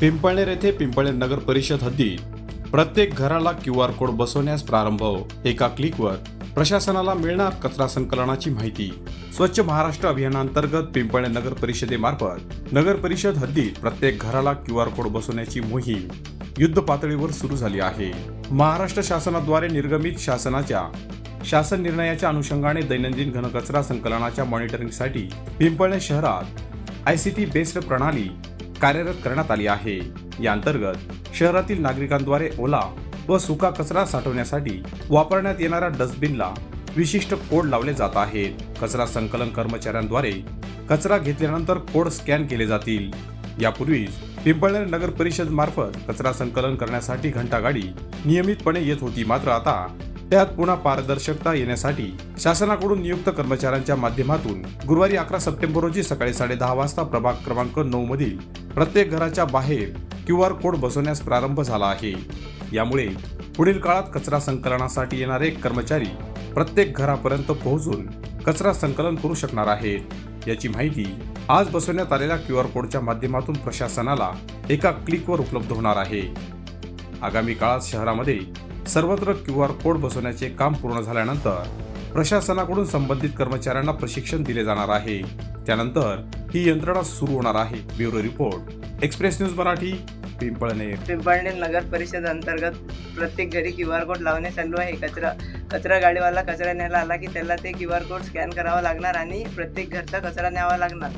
पिंपळनेर येथे पिंपळनेर नगर परिषद हद्दीत प्रत्येक घराला क्यू आर कोड बसवण्यास प्रारंभ हो. एका क्लिकवर प्रशासनाला मिळणार कचरा संकलनाची माहिती. स्वच्छ महाराष्ट्र अभियानांतर्गत पिंपळनेर नगर परिषदेमार्फत नगर परिषद हद्दीत प्रत्येक घराला क्यू आर कोड बसवण्याची मोहीम युद्ध पातळीवर सुरू झाली आहे. महाराष्ट्र शासनाद्वारे निर्गमित शासनाच्या शासन निर्णयाच्या अनुषंगाने दैनंदिन घनकचरा संकलनाच्या मॉनिटरिंगसाठी पिंपळनेर शहरात आय सी टी बेस्ड प्रणाली कार्यरत करण्यात आली आहे. या अंतर्गत शहरातील नागरिकांद्वारे ओला व सुका कचरा साठवण्यासाठी वापरण्यात येणाऱ्या डस्टबिनला विशिष्ट कोड लावले जात आहेत. कचरा संकलन कर्मचाऱ्यांद्वारे कचरा घेतल्यानंतर कोड स्कॅन केले जातील. यापूर्वीच पिंपळनेर नगर परिषद मार्फत कचरा संकलन करण्यासाठी घंटागाडी नियमितपणे येत होती. मात्र आता त्यात पुन्हा पारदर्शकता येण्यासाठी शासनाकडून नियुक्त कर्मचाऱ्यांच्या माध्यमातून गुरुवारी अकरा सप्टेंबर रोजी सकाळी साडेदहा वाजता प्रभाग क्रमांक नऊ मधील प्रत्येक घराच्या बाहेर क्यू आर कोड बसवण्यास प्रारंभ झाला आहे. यामुळे पुढील काळात कचरा संकलनासाठी येणारे कर्मचारी प्रत्येक घरापर्यंत पोहोचून कचरा संकलन करू शकणार आहेत. याची माहिती आज बसवण्यात आलेल्या क्यू आर कोडच्या माध्यमातून प्रशासनाला एका क्लिकवर उपलब्ध होणार आहे. आगामी काळात शहरामध्ये सर्वत्र क्यू आर कोड बसवण्याचे काम पूर्ण झाल्यानंतर प्रशासनाकडून संबंधित कर्मचाऱ्यांना प्रशिक्षण दिले जाणार आहे. त्यानंतर ही यंत्रणा सुरू होणार आहे. Bureau report. Express news Marathi Pimpalner. Pimpalner नगर परिषद अंतर्गत प्रत्येक घरी क्यू आर कोड लावणे चालू आहे. कचरा कचरा गाडीवाला कचरा न्यायला आला की त्याला ते क्यू आर कोड स्कॅन करावा लागणार आणि प्रत्येक घरचा कचरा न्यावा लागणार.